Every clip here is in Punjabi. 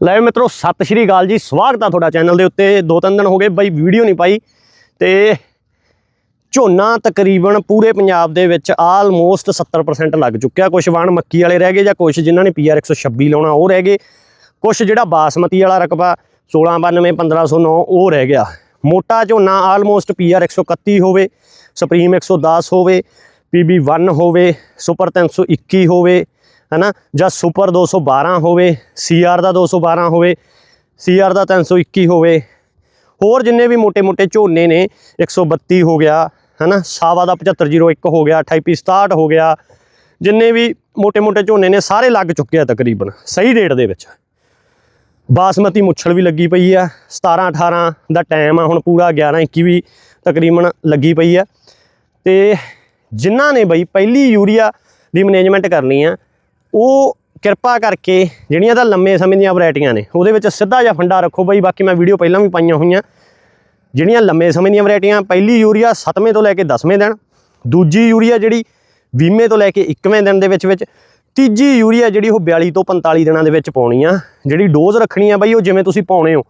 ਲੈ ਮਿੱਤਰੋ, ਸਤਿ ਸ਼੍ਰੀ ਅਕਾਲ ਜੀ। ਸਵਾਗਤ ਆ ਤੁਹਾਡਾ ਚੈਨਲ ਦੇ ਉੱਤੇ। ਦੋ ਤਿੰਨ ਦਿਨ ਹੋ ਗਏ ਬਾਈ ਵੀਡੀਓ ਨਹੀਂ ਪਾਈ ਤੇ ਝੋਨਾ ਤਕਰੀਬਨ ਪੂਰੇ ਪੰਜਾਬ ਦੇ ਵਿੱਚ ਆਲਮੋਸਟ 70% ਲੱਗ ਚੁੱਕਿਆ। ਕੁਝ ਵਾਣ ਮੱਕੀ ਵਾਲੇ ਰਹਿ ਗਏ ਜਾਂ ਕੁਝ ਜਿਨ੍ਹਾਂ ਨੇ ਪੀਆਰ 126 ਲਾਉਣਾ, ਉਹ ਰਹਿ ਗਏ। ਕੁਝ ਜਿਹੜਾ ਬਾਸਮਤੀ ਵਾਲਾ ਰਕਬਾ 1692 1509 ਉਹ ਰਹਿ ਗਿਆ। ਮੋਟਾ ਝੋਨਾ ਆਲਮੋਸਟ ਪੀਆਰ 131 ਹੋਵੇ ਸੁਪਰੀਮ 110 ਹੋਵੇ ਪੀਬੀ 1 ਹੋਵੇ ਸੁਪਰ 321 ਹੋਵੇ ਹਨਾ? ਜਾਂ ਸੁਪਰ 212 ਹੋਵੇ ਸੀਆਰ ਦਾ 212 ਹੋਵੇ ਸੀਆਰ ਦਾ 321 ਹੋਵੇ, ਹੋਰ ਜਿੰਨੇ ਵੀ ਮੋٹے-ਮੋٹے ਝੋਨੇ ਨੇ 132 ਹੋ ਗਿਆ, ਹਨਾ? ਸਾਵਾ ਦਾ 7501 ਹੋ ਗਿਆ 2865 ਹੋ ਗਿਆ, ਜਿੰਨੇ ਵੀ ਮੋٹے-ਮੋٹے ਝੋਨੇ ਨੇ, ਸਾਰੇ ਲੱਗ ਚੁੱਕੇ ਆ ਤਕਰੀਬਨ, ਸਹੀ ਰੇਟ ਦੇ ਵਿੱਚ। ਬਾਸਮਤੀ ਮੁੱਛਲ ਵੀ ਲੱਗੀ ਪਈ ਆ 17 18 ਦਾ ਟਾਈਮ ਆ, ਹੁਣ ਪੂਰਾ 11 21 ਵੀ ਤਕਰੀਬਨ ਲੱਗੀ ਪਈ ਆ। ਤੇ ਜਿਨ੍ਹਾਂ ਨੇ ਬਈ ਪਹਿਲੀ ਯੂਰੀਆ ਦੀ ਮੈਨੇਜਮੈਂਟ ਕਰਨੀ ਆ ਉਹ ਕਿਰਪਾ ਕਰਕੇ ਜਿਹੜੀਆਂ ਤਾਂ ਲੰਮੇ ਸਮੇਂ ਦੀਆਂ ਵੈਰਾਈਟੀਆਂ ਨੇ, ਉਹਦੇ ਵਿੱਚ ਸਿੱਧਾ ਜਿਹਾ ਫੰਡਾ ਰੱਖੋ ਬਈ, ਬਾਕੀ ਮੈਂ ਵੀਡੀਓ ਪਹਿਲਾਂ ਵੀ ਪਾਈਆਂ ਹੋਈਆਂ। ਜਿਹੜੀਆਂ ਲੰਮੇ ਸਮੇਂ ਦੀਆਂ ਵੈਰਾਈਟੀਆਂ, ਪਹਿਲੀ ਯੂਰੀਆ 7ਵੇਂ ਤੋਂ ਲੈ ਕੇ 10ਵੇਂ ਦਿਨ, ਦੂਜੀ ਯੂਰੀਆ ਜਿਹੜੀ 20ਵੇਂ ਤੋਂ ਲੈ ਕੇ 21ਵੇਂ ਦਿਨ ਦੇ ਵਿੱਚ ਵਿੱਚ, ਤੀਜੀ ਯੂਰੀਆ ਜਿਹੜੀ ਉਹ 42 ਤੋਂ 45 ਦਿਨਾਂ ਦੇ ਵਿੱਚ ਪਾਉਣੀ ਆ ਜਿਹੜੀ ਡੋਜ਼ ਰੱਖਣੀ ਆ ਬਈ, ਉਹ ਜਿਵੇਂ ਤੁਸੀਂ ਪਾਉਣੇ ਹੋ।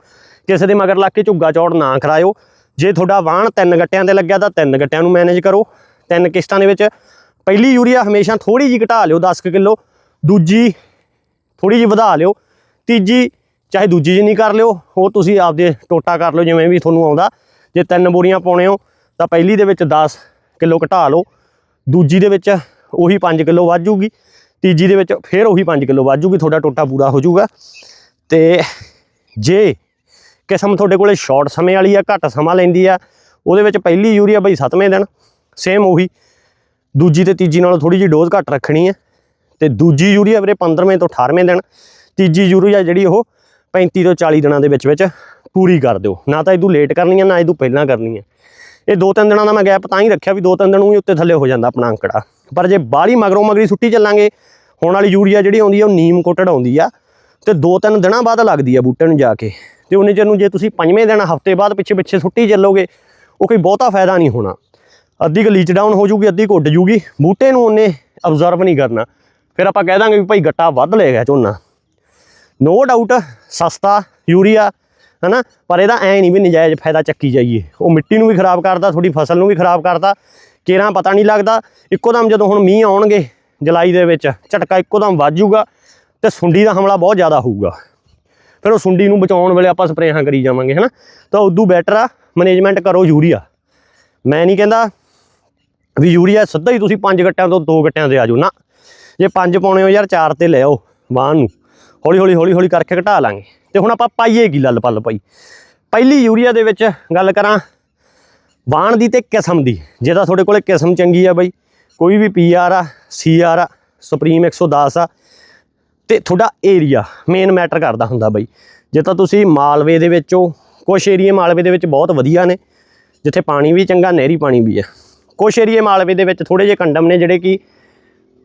ਕਿਸੇ ਦੇ ਮਗਰ ਲੱਗ ਕੇ ਝੁੱਗਾ ਚੌੜ ਨਾ ਕਰਾਇਓ। ਜੇ ਤੁਹਾਡਾ ਵਾਹਣ ਤਿੰਨ ਗੱਟਿਆਂ ਤੇ ਲੱਗਿਆ, ਤਾਂ ਤਿੰਨ ਗੱਟਿਆਂ ਨੂੰ ਮੈਨੇਜ ਕਰੋ। ਤਿੰਨ ਕਿਸ਼ਤਾਂ ਦੇ ਵਿੱਚ, ਪਹਿਲੀ ਯੂਰੀਆ ਹਮੇਸ਼ਾ ਥੋੜੀ ਜਿਹੀ ਘਟਾ ਲਿਓ 10 ਕਿਲੋ। ਦੂਜੀ ਥੋੜੀ ਜਿਹੀ ਵਧਾ ਲਿਓ। ਤੀਜੀ, ਚਾਹੇ ਦੂਜੀ ਜਿੰਨੀ ਕਰ ਲਿਓ ਉਹ ਤੁਸੀਂ ਆਪਦੇ ਟੋਟਾ ਕਰ ਲਿਓ, ਜਿਵੇਂ ਵੀ ਤੁਹਾਨੂੰ ਆਉਂਦਾ। ਜੇ ਤਿੰਨ ਬੋਰੀਆਂ ਪਾਉਣੇ ਹੋ, ਤਾਂ ਪਹਿਲੀ ਦੇ ਵਿੱਚ 10 ਕਿਲੋ ਘਟਾ ਲਓ। ਦੂਜੀ ਦੇ ਵਿੱਚ ਉਹੀ 5 ਕਿਲੋ ਵੱਧ ਜੂਗੀ। ਤੀਜੀ ਦੇ ਵਿੱਚ ਫਿਰ ਉਹੀ 5 ਕਿਲੋ ਵੱਧ ਜੂਗੀ, ਤੁਹਾਡਾ ਟੋਟਾ ਪੂਰਾ ਹੋ ਜਾਊਗਾ ਤੇ ਜੇ ਕਿਸਮ ਤੁਹਾਡੇ ਕੋਲੇ ਸ਼ਾਰਟ ਸਮੇਂ ਵਾਲੀ ਆ, ਘੱਟ ਸਮਾਂ ਲੈਂਦੀ ਆ, ਉਹਦੇ ਵਿੱਚ ਪਹਿਲੀ ਯੂਰੀਆ ਬਈ 7ਵੇਂ ਦਿਨ ਸੇਮ ਉਹੀ। ਦੂਜੀ ਤੇ ਤੀਜੀ ਨਾਲੋਂ ਥੋੜੀ ਜਿਹੀ ਡੋਜ਼ ਘੱਟ ਰੱਖਣੀ ਹੈ ਤੇ ਦੂਜੀ ਯੂਰੀਆ ਵੀਰੇ 15ਵੇਂ ਤੋਂ 18ਵੇਂ ਦਿਨ। ਤੀਜੀ ਯੂਰੀਆ ਜਿਹੜੀ ਉਹ 35 ਤੋਂ 40 ਦਿਨਾਂ ਦੇ ਵਿੱਚ ਵਿੱਚ ਪੂਰੀ ਕਰ ਦਿਓ। ਨਾ ਤਾਂ ਇਹਦੂ ਲੇਟ ਕਰਨੀ ਹੈ ਨਾ ਇਹਦੂ ਪਹਿਲਾਂ ਕਰਨੀ ਹੈ ਇਹ ਦੋ ਤਿੰਨ ਦਿਨਾਂ ਦਾ ਮੈਂ ਗੈਪ ਤਾਂ ਹੀ ਰੱਖਿਆ ਵੀ ਦੋ ਤਿੰਨ ਦਿਨ ਨੂੰ ਹੀ ਉੱਤੇ ਥੱਲੇ ਹੋ ਜਾਂਦਾ ਆਪਣਾ ਅੰਕੜਾ। ਪਰ ਜੇ ਬਾਹਲੀ ਮਗਰੋਂ ਮਗਰੀ ਸੁੱਟੀ ਚੱਲਾਂਗੇ, ਹੁਣ ਵਾਲੀ ਯੂਰੀਆ ਜਿਹੜੀ ਆਉਂਦੀ ਆ, ਉਹ ਨੀਮ ਕੋਟਡ ਆਉਂਦੀ ਆ ਤੇ ਦੋ ਤਿੰਨ ਦਿਨਾਂ ਬਾਅਦ ਲੱਗਦੀ ਆ ਬੂਟੇ ਨੂੰ ਜਾ ਕੇ। ਤੇ ਉਹਨੇ ਚਿਰ ਨੂੰ ਜੇ ਤੁਸੀਂ ਪੰਜਵੇਂ ਦਿਨ, ਹਫ਼ਤੇ ਬਾਅਦ ਪਿੱਛੇ ਪਿੱਛੇ ਸੁੱਟੀ ਚੱਲੋਗੇ, ਉਹ ਕੋਈ ਬਹੁਤਾ ਫਾਇਦਾ ਨਹੀਂ ਹੋਣਾ। ਅੱਧੀ ਗਲੀਚ ਡਾਊਨ ਹੋ ਜੂਗੀ ਅੱਧੀ ਘੁੱਟ ਜੂਗੀ ਬੂਟੇ ਨੂੰ ਉਹਨੇ ਅਬਜ਼ਰਵ ਨਹੀਂ ਕਰਨਾ। ਫਿਰ ਆਪਾਂ ਕਹਿ ਦਾਂਗੇ ਵੀ ਭਾਈ ਗੱਟਾ ਵੱਧ ਲੈ ਗਿਆ ਝੋਨਾ। ਨੋ ਡਾਊਟ ਸਸਤਾ, ਯੂਰੀਆ, ਹਨਾ? ਪਰ ਇਹਦਾ ਐ ਨਹੀਂ ਵੀ ਨਜਾਇਜ਼ ਫਾਇਦਾ ਚੱਕੀ ਜਾਈਏ। ਉਹ ਮਿੱਟੀ ਨੂੰ ਵੀ ਖਰਾਬ ਕਰਦਾ ਤੁਹਾਡੀ ਫਸਲ ਨੂੰ ਵੀ ਖਰਾਬ ਕਰਦਾ, ਕੇਰਾਂ ਪਤਾ ਨਹੀਂ ਲੱਗਦਾ। ਇੱਕੋ ਦਮ ਜਦੋਂ ਹੁਣ ਮੀਂਹ ਆਉਣਗੇ ਜੁਲਾਈ ਦੇ ਵਿੱਚ, ਝਟਕਾ ਇੱਕੋ ਦਮ ਵੱਜ ਜਾਊਗਾ ਤੇ ਸੁੰਡੀ ਦਾ ਹਮਲਾ ਬਹੁਤ ਜ਼ਿਆਦਾ ਹੋਊਗਾ। ਫਿਰ ਉਹ ਸੁੰਡੀ ਨੂੰ ਬਚਾਉਣ ਵੇਲੇ ਆਪਾਂ ਸਪਰੇਹਾਂ ਕਰੀ ਜਾਵਾਂਗੇ, ਹਨਾ? ਤਾਂ ਉਦੋਂ ਬੈਟਰ ਆ ਮੈਨੇਜਮੈਂਟ ਕਰੋ ਯੂਰੀਆ। ਮੈਂ ਨਹੀਂ ਕਹਿੰਦਾ ਵੀ ਯੂਰੀਆ ਸਿੱਧਾ ਹੀ ਤੁਸੀਂ ਪੰਜ ਗੱਟਿਆਂ ਤੋਂ ਦੋ ਗੱਟਿਆਂ ਤੇ ਆ ਜਾਓ। ਨਾ ਜੇ ਪੰਜ ਪਾਉਣੇ ਹੋ ਯਾਰ, ਚਾਰ ਤੇ ਲੈ ਆਓ ਵਾਹਨ ਨੂੰ। ਹੌਲੀ ਹੌਲੀ ਹੌਲੀ ਹੌਲੀ ਕਰਕੇ ਘਟਾ ਲਾਂਗੇ। ਤੇ ਹੁਣ ਆਪਾਂ ਪਾਈਏ ਕੀ ਲੱਲ ਪੱਲ ਪਾਈ ਪਹਿਲੀ ਯੂਰੀਆ ਦੇ ਵਿੱਚ ਗੱਲ ਕਰਾਂ ਵਾਹਣ ਦੀ ਤੇ ਕਿਸਮ ਦੀ। ਜੇ ਤਾਂ ਤੁਹਾਡੇ ਕੋਲੇ ਕਿਸਮ ਚੰਗੀ ਆ ਬਾਈ, ਕੋਈ ਵੀ ਪੀਆਰ ਆ ਸੀਆਰ ਆ ਸੁਪਰੀਮ 110 ਆ, ਤੇ ਤੁਹਾਡਾ ਏਰੀਆ ਮੇਨ ਮੈਟਰ ਕਰਦਾ ਹੁੰਦਾ ਬਈ। ਜੇ ਤਾਂ ਤੁਸੀਂ ਮਾਲਵੇ ਦੇ ਵਿੱਚੋਂ ਕੁਝ ਏਰੀਏ ਮਾਲਵੇ ਦੇ ਵਿੱਚ ਬਹੁਤ ਵਧੀਆ ਨੇ, ਜਿੱਥੇ ਪਾਣੀ ਵੀ ਚੰਗਾ, ਨਹਿਰੀ ਪਾਣੀ ਵੀ ਆ। ਕੁਝ ਏਰੀਏ ਮਾਲਵੇ ਦੇ ਵਿੱਚ ਥੋੜੇ ਜਿਹੇ ਕੰਡਮ ਨੇ ਜਿਹੜੇ ਕਿ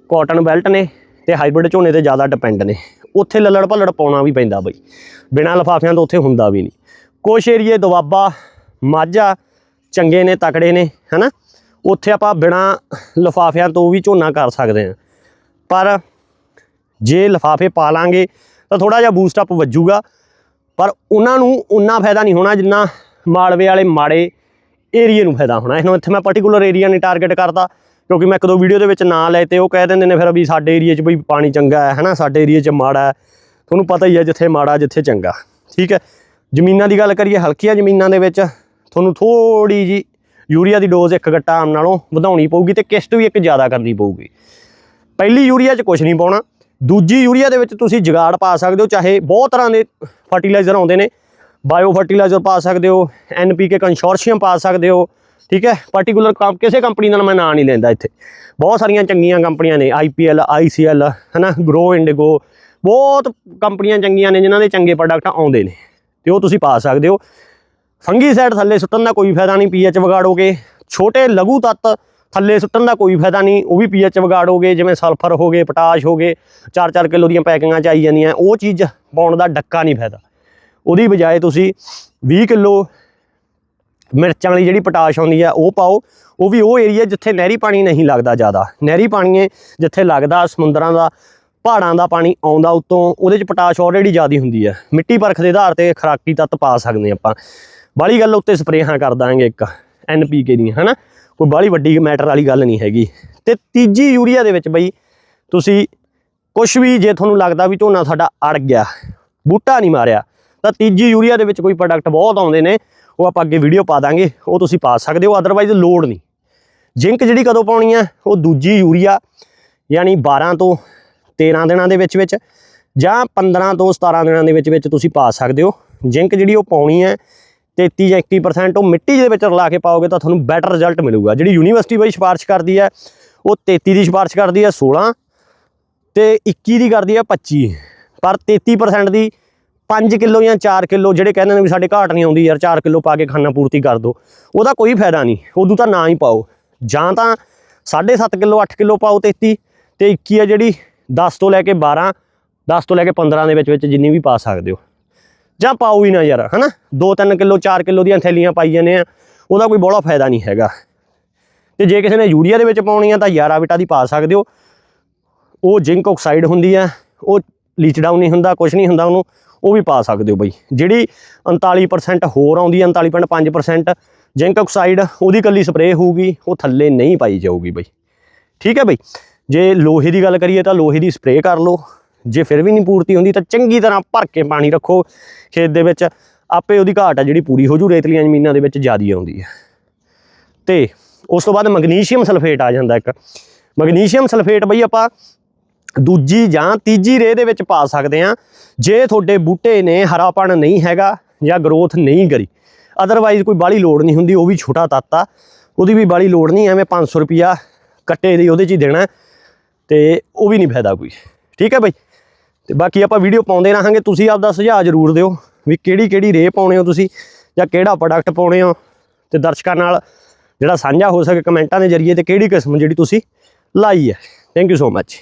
ਕਾਟਨ ਬੈਲਟ ਨੇ ਤੇ ਹਾਈਬ੍ਰਿਡ ਝੋਨੇ ਤੇ ਜ਼ਿਆਦਾ ਡਿਪੈਂਡ ਨੇ। ਉੱਥੇ ਲੱਲੜ ਭੱਲੜ ਪਾਉਣਾ ਵੀ ਪੈਂਦਾ ਬਈ। ਬਿਨਾਂ ਲਫਾਫਿਆਂ ਤੋਂ ਉੱਥੇ ਹੁੰਦਾ ਵੀ ਨਹੀਂ। ਕੁਝ ਏਰੀਏ ਦੁਆਬਾ, ਮਾਝਾ, ਚੰਗੇ ਨੇ, ਤਕੜੇ ਨੇ, ਹਨਾ? ਉੱਥੇ ਆਪਾਂ ਬਿਨਾਂ ਲਫਾਫਿਆਂ ਤੋਂ ਵੀ ਝੋਨਾ ਕਰ ਸਕਦੇ ਹਾਂ। ਪਰ ਜੇ ਲਫਾਫੇ ਪਾ ਲਾਂਗੇ, ਤਾਂ ਥੋੜਾ ਜਿਹਾ ਬੂਸਟ ਅਪ ਵੱਜੂਗਾ। ਪਰ ਉਹਨਾਂ ਨੂੰ ਉਨਾ ਫਾਇਦਾ ਨਹੀਂ ਹੋਣਾ ਜਿੰਨਾ ਮਾਲਵੇ ਵਾਲੇ ਮਾੜੇ ਏਰੀਏ ਨੂੰ ਫਾਇਦਾ ਹੋਣਾ। ਇਹਨੂੰ ਇੱਥੇ ਮੈਂ ਪਾਰਟਿਕੂਲਰ ਏਰੀਆ ਨਹੀਂ ਟਾਰਗੇਟ ਕਰਦਾ। ਕਿਉਂਕਿ ਮੈਂ ਇੱਕ ਦੋ ਵੀਡੀਓ ਦੇ ਵਿੱਚ ਨਾਂ ਲਏ ਤੇ ਉਹ ਕਹਿ ਦਿੰਦੇ ਨੇ ਫਿਰ ਵੀ ਸਾਡੇ ਏਰੀਏ 'ਚ ਬਈ ਪਾਣੀ ਚੰਗਾ ਹੈ, ਹਨਾ? ਸਾਡੇ ਏਰੀਏ 'ਚ ਮਾੜਾ ਹੈ। ਤੁਹਾਨੂੰ ਪਤਾ ਹੀ ਹੈ ਜਿੱਥੇ ਮਾੜਾ, ਜਿੱਥੇ ਚੰਗਾ। ਠੀਕ ਹੈ? ਜ਼ਮੀਨਾਂ ਦੀ ਗੱਲ ਕਰੀਏ, ਹਲਕੀਆਂ ਜ਼ਮੀਨਾਂ ਦੇ ਵਿੱਚ ਤੁਹਾਨੂੰ ਥੋੜੀ ਜੀ ਯੂਰੀਆ ਦੀ ਡੋਜ਼ ਇੱਕ ਗੱਟਾ ਆਮ ਨਾਲੋਂ ਵਧਾਉਣੀ ਪਊਗੀ ਤੇ ਕਿਸ਼ਤ ਵੀ ਇੱਕ ਜ਼ਿਆਦਾ ਕਰਨੀ ਪਊਗੀ। ਪਹਿਲੀ ਯੂਰੀਆ 'ਚ ਕੁਝ ਨਹੀਂ ਪਾਉਣਾ। ਦੂਜੀ ਯੂਰੀਆ ਦੇ ਵਿੱਚ ਤੁਸੀਂ ਜਗਾੜ ਪਾ ਸਕਦੇ ਹੋ, ਚਾਹੇ ਬਹੁਤ ਤਰ੍ਹਾਂ ਦੇ ਫਰਟੀਲਾਈਜ਼ਰ ਆਉਂਦੇ ਨੇ। ਬਾਇਓ ਫਰਟੀਲਾਈਜ਼ਰ ਪਾ ਸਕਦੇ ਹੋ ਐਨਪੀਕੇ ਕੰਸੋਰਸ਼ੀਅਮ ਪਾ ਸਕਦੇ ਹੋ। ਠੀਕ ਹੈ? ਪਾਰਟਿਕੂਲਰ ਕਿਸੇ ਕੰਪਨੀ ਦਾ ਮੈਂ ਨਾਂ ਨਹੀਂ ਲੈਂਦਾ ਇੱਥੇ। ਬਹੁਤ ਸਾਰੀਆਂ ਚੰਗੀਆਂ ਕੰਪਨੀਆਂ ਨੇ ਆਈਪੀਐਲ ਆਈਸੀਐਲ ਹਨਾ? ਗਰੋ ਇੰਡੀਗੋ ਬਹੁਤ ਕੰਪਨੀਆਂ ਚੰਗੀਆਂ ਨੇ ਜਿਨ੍ਹਾਂ ਦੇ ਚੰਗੇ ਪ੍ਰੋਡਕਟ ਆਉਂਦੇ ਨੇ। ਤੇ ਉਹ ਤੁਸੀਂ ਪਾ ਸਕਦੇ ਹੋ। ਫੰਗੀਸਾਈਡ ਥੱਲੇ ਸੁੱਟਣ ਦਾ ਕੋਈ ਫਾਇਦਾ ਨਹੀਂ ਪੀਐਚ ਵਿਗਾੜੋਗੇ। ਛੋਟੇ ਲਘੂ ਤੱਤ ਥੱਲੇ ਸੁੱਟਣ ਦਾ ਕੋਈ ਫਾਇਦਾ ਨਹੀਂ, ਉਹ ਵੀ ਪੀਐਚ ਵਿਗਾੜੋਗੇ, ਜਿਵੇਂ ਸਲਫਰ ਹੋ ਗਏ, ਪੋਟਾਸ਼ ਹੋ ਗਏ 4-4 ਕਿਲੋ ਦੀਆਂ ਪੈਕਿੰਗਾਂ ਚ ਆਈ ਜਾਂਦੀਆਂ। ਉਹ ਚੀਜ਼ ਪਾਉਣ ਦਾ ਡੱਕਾ ਨਹੀਂ ਫਾਇਦਾ। ਉਹਦੀ ਬਜਾਏ ਤੁਸੀਂ 20 ਕਿਲੋ ਮਿਰਚਾਂ ਵਾਲੀ ਜਿਹੜੀ ਪੋਟਾਸ਼ ਆਉਂਦੀ ਆ, ਉਹ ਪਾਓ। ਉਹ ਵੀ ਉਹ ਏਰੀਆ ਜਿੱਥੇ ਨਹਿਰੀ ਪਾਣੀ ਨਹੀਂ ਲੱਗਦਾ ਜ਼ਿਆਦਾ। ਨਹਿਰੀ ਪਾਣੀ ਹੈ ਜਿੱਥੇ ਲੱਗਦਾ, ਸਮੁੰਦਰਾਂ ਦਾ, ਪਹਾੜਾਂ ਦਾ ਪਾਣੀ ਆਉਂਦਾ ਉਤੋਂ, ਉਹਦੇ ਚ ਪੋਟਾਸ਼ ਆਲਰੇਡੀ ਜ਼ਿਆਦੀ ਹੁੰਦੀ ਹੈ ਮਿੱਟੀ ਪਰਖ ਦੇ ਆਧਾਰ ਤੇ ਖਰਾਕੀ ਤੱਤ ਪਾ ਸਕਦੇ ਆਪਾਂ। ਬਾਲੀ ਗੱਲ ਉੱਤੇ ਸਪਰੇਹਾਂ ਕਰ ਦਾਂਗੇ ਇੱਕ ਐਨਪੀਕੇ ਦੀਆਂ, ਹਨਾ? ਕੋਈ ਬਾਲੀ ਵੱਡੀ ਮੈਟਰ ਵਾਲੀ ਗੱਲ ਨਹੀਂ ਹੈਗੀ। ਤੇ ਤੀਜੀ ਯੂਰੀਆ ਦੇ ਵਿੱਚ ਬਈ, ਤੁਸੀਂ ਕੁਝ ਵੀ ਜੇ ਤੁਹਾਨੂੰ ਲੱਗਦਾ ਵੀ ਝੋਨਾ ਸਾਡਾ ਅੜ ਗਿਆ, ਬੂਟਾ ਨਹੀਂ ਮਾਰਿਆ, ਤਾਂ ਤੀਜੀ ਯੂਰੀਆ ਦੇ ਵਿੱਚ ਕੋਈ ਪ੍ਰੋਡਕਟ ਬਹੁਤ ਆਉਂਦੇ ਨੇ। ਉਹ ਆਪਾਂ ਅੱਗੇ ਵੀਡੀਓ ਪਾ ਦਾਂਗੇ, ਉਹ ਤੁਸੀਂ ਪਾ ਸਕਦੇ ਹੋ ਅਦਰਵਾਈਜ਼ ਲੋਡ ਨਹੀਂ। ਜਿੰਕ ਜਿਹੜੀ ਕਦੋਂ ਪਾਉਣੀ ਆ, ਉਹ ਦੂਜੀ ਯੂਰੀਆ, ਯਾਨੀ 12 ਤੋਂ 13 ਦਿਨਾਂ ਦੇ ਵਿੱਚ ਵਿੱਚ ਜਾਂ 15 ਤੋਂ 17 ਦਿਨਾਂ ਦੇ ਵਿੱਚ ਵਿੱਚ ਤੁਸੀਂ ਪਾ ਸਕਦੇ ਹੋ। ਜਿੰਕ ਜਿਹੜੀ ਉਹ ਪਾਉਣੀ ਹੈ 33 ਜਾਂ 21% ਉਹ ਮਿੱਟੀ ਦੇ ਵਿੱਚ ਰਲਾ ਕੇ ਪਾਓਗੇ ਤਾਂ ਤੁਹਾਨੂੰ ਬੈਟਰ ਰਿਜ਼ਲਟ ਮਿਲੂਗਾ। ਜਿਹੜੀ ਯੂਨੀਵਰਸਿਟੀ ਬਈ ਸਿਫਾਰਿਸ਼ ਕਰਦੀ ਹੈ ਉਹ 33 ਦੀ ਸਿਫਾਰਿਸ਼ ਕਰਦੀ ਹੈ 16 ਤੇ 21 ਦੀ ਕਰਦੀ ਹੈ 25 ਪਰ 33% ਦੀ 5 ਕਿਲੋ ਜਾਂ 4 ਕਿਲੋ ਜਿਹੜੇ ਕਹਿੰਦੇ ਨੇ ਵੀ ਸਾਡੇ ਘਾਟ ਨਹੀਂ ਆਉਂਦੀ ਯਾਰ 4 ਕਿਲੋ ਪਾ ਕੇ ਖਾਣਾ ਪੂਰਤੀ ਕਰ ਦਿਓ। ਉਹਦਾ ਕੋਈ ਫਾਇਦਾ ਨਹੀਂ, ਉਦੋਂ ਤਾਂ ਨਾ ਹੀ ਪਾਓ। ਜਾਂ ਤਾਂ 7.5 ਕਿਲੋ 8 ਕਿਲੋ ਪਾਓ 33 ਤੇ 21 ਆ ਜਿਹੜੀ 10 ਤੋਂ ਲੈ ਕੇ 12 10 ਤੋਂ ਲੈ ਕੇ 15 ਦੇ ਵਿੱਚ ਵਿੱਚ ਜਿੰਨੀ ਵੀ ਪਾ ਸਕਦੇ ਹੋ। ਜਾਂ ਪਾਓ ਹੀ ਨਾ ਯਾਰ, ਹਨਾ? 2-3 ਕਿਲੋ 4 ਕਿਲੋ ਦੀਆਂ ਥੈਲੀਆਂ ਪਾਈ ਜਾਂਦੇ ਆ, ਉਹਦਾ ਕੋਈ ਬਹੁਤਾ ਫਾਇਦਾ ਨਹੀਂ ਹੈਗਾ। ਤੇ ਜੇ ਕਿਸੇ ਨੇ ਯੂਰੀਆ ਦੇ ਵਿੱਚ ਪਾਉਣੀ ਆ ਤਾਂ ਯਾਰਾ ਬਿਟਾ ਦੀ ਪਾ ਸਕਦੇ ਹੋ। ਉਹ ਜ਼ਿੰਕ ਆਕਸਾਈਡ ਹੁੰਦੀ ਆ, ਉਹ ਲੀਚ ਡਾਊਨ ਨਹੀਂ ਹੁੰਦਾ ਕੁਝ ਨਹੀਂ ਹੁੰਦਾ ਉਹਨੂੰ। ਉਹ ਵੀ ਪਾ ਸਕਦੇ ਹੋ ਬਈ। ਜਿਹੜੀ 39% ਹੋਰ ਆਉਂਦੀ ਹੈ 39.5% ਜ਼ਿੰਕ ਆਕਸਾਈਡ, ਉਹਦੀ ਕੱਲੀ ਸਪਰੇਅ ਹੋਊਗੀ, ਉਹ ਥੱਲੇ ਨਹੀਂ ਪਾਈ ਜਾਊਗੀ ਬਈ। ਠੀਕ ਹੈ ਬਈ? ਜੇ ਲੋਹੇ ਦੀ ਗੱਲ ਕਰੀਏ ਤਾਂ ਲੋਹੇ ਦੀ ਸਪਰੇਅ ਕਰ ਲਓ। ਜੇ ਫਿਰ ਵੀ ਨਹੀਂ ਪੂਰਤੀ ਹੁੰਦੀ ਤਾਂ ਚੰਗੀ ਤਰ੍ਹਾਂ ਭਰ ਕੇ ਪਾਣੀ ਰੱਖੋ। ਖੇਤ ਦੇ ਵਿੱਚ ਆਪੇ ਉਹਦੀ ਘਾਟ ਆ, ਜਿਹੜੀ ਪੂਰੀ ਹੋ ਜੂ, ਰੇਤਲੀਆਂ ਜ਼ਮੀਨਾਂ ਦੇ ਵਿੱਚ ਜ਼ਿਆਦੀ ਆਉਂਦੀ ਹੈ। ਤੇ ਉਸ ਤੋਂ ਬਾਅਦ ਮੈਗਨੀਸ਼ੀਅਮ ਸਲਫੇਟ ਆ ਜਾਂਦਾ ਇੱਕ। ਮੈਗਨੀਸ਼ੀਅਮ ਸਲਫੇਟ ਬਈ ਆਪਾਂ ਦੂਜੀ ਜਾਂ ਤੀਜੀ ਰੇਹ ਦੇ ਵਿੱਚ ਪਾ ਸਕਦੇ ਆ ਜੇ ਤੁਹਾਡੇ ਬੂਟੇ ਨੇ ਹਰਾਪਣ ਨਹੀਂ ਹੈਗਾ ਜਾਂ ਗਰੋਥ ਨਹੀਂ ਕਰੀ ਅਦਰਵਾਈਜ਼ ਕੋਈ ਬਾਲੀ ਲੋੜ ਨਹੀਂ ਹੁੰਦੀ, ਉਹ ਵੀ ਛੋਟਾ ਤੱਤ ਆ। ਉਹਦੀ ਵੀ ਬਾਲੀ ਲੋੜ ਨਹੀਂ, ਐਵੇਂ 500 ਰੁਪਿਆ ਕੱਟੇ ਦੀ ਉਹਦੇ 'ਚ ਹੀ ਦੇਣਾ ਹੈ ਤੇ ਉਹ ਵੀ ਨਹੀਂ ਫਾਇਦਾ ਕੋਈ। ਠੀਕ ਹੈ ਬਾਈ? ਤੇ ਬਾਕੀ ਆਪਾਂ ਵੀਡੀਓ ਪਾਉਂਦੇ ਰਹਾਂਗੇ, ਤੁਸੀਂ ਆਪਦਾ ਸੁਝਾਅ ਜ਼ਰੂਰ ਦਿਓ ਵੀ ਕਿਹੜੀ ਕਿਹੜੀ ਰੇਹ ਪਾਉਣੇ ਹੋ ਤੁਸੀਂ ਜਾਂ ਕਿਹੜਾ ਪ੍ਰੋਡਕਟ ਪਾਉਣੇ ਹੋ। ਤੇ ਦਰਸ਼ਕਾਂ ਨਾਲ ਜਿਹੜਾ ਸਾਂਝਾ ਹੋ ਸਕੇ ਕਮੈਂਟਾਂ ਦੇ ਜ਼ਰੀਏ ਤੇ ਕਿਹੜੀ ਕਿਸਮ ਜਿਹੜੀ ਤੁਸੀਂ ਲਾਈ ਹੈ। Thank you so much